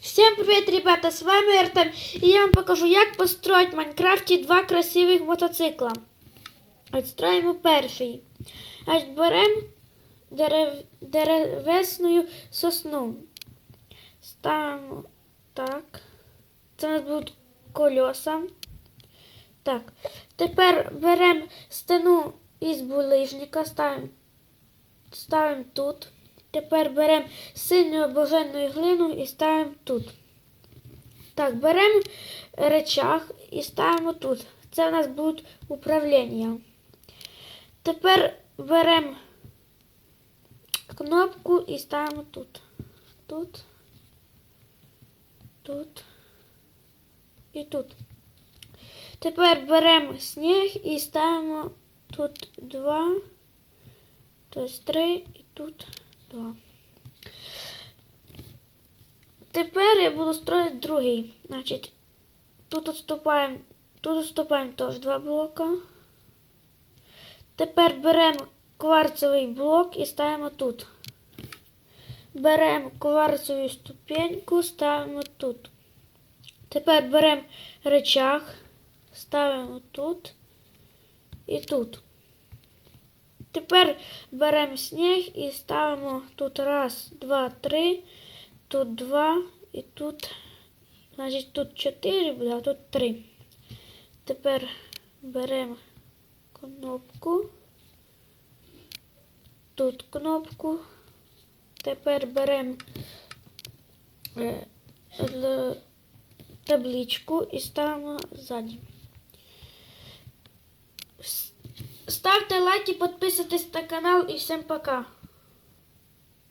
Всем привет, ребята, с вами Артем, и я вам покажу, як построить в Майнкрафті два красивих мотоцикла. Отстроїмо перший. Аж беремо дерев... деревесну сосну. Ставимо так. Це у нас будуть колеса. Так. Тепер беремо стену із булижника, ставимо, ставимо тут. Тепер беремо синю божену глину і ставимо тут. Так, беремо речах і ставимо тут. Це у нас будуть управління. Тепер беремо кнопку і ставимо тут. Тут. Тут. І тут. Тепер беремо сніг і ставимо тут два. Тобто три і тут Тепер я буду строїти другий. Значить, тут відступаємо, тут відступаємо теж два блока. Тепер беремо кварцевий блок і ставимо тут. Беремо кварцеву ступеньку, ставимо тут. Тепер беремо речах, ставимо тут і тут. Тепер беремо сніг і ставимо тут раз, два, три, тут два і тут, значить, тут чотири буде, а тут три. Тепер беремо кнопку. Тут кнопку. Тепер беремо е, табличку і ставимо ззаді. Ставте лайки, підписуйтесь на канал і всім пока.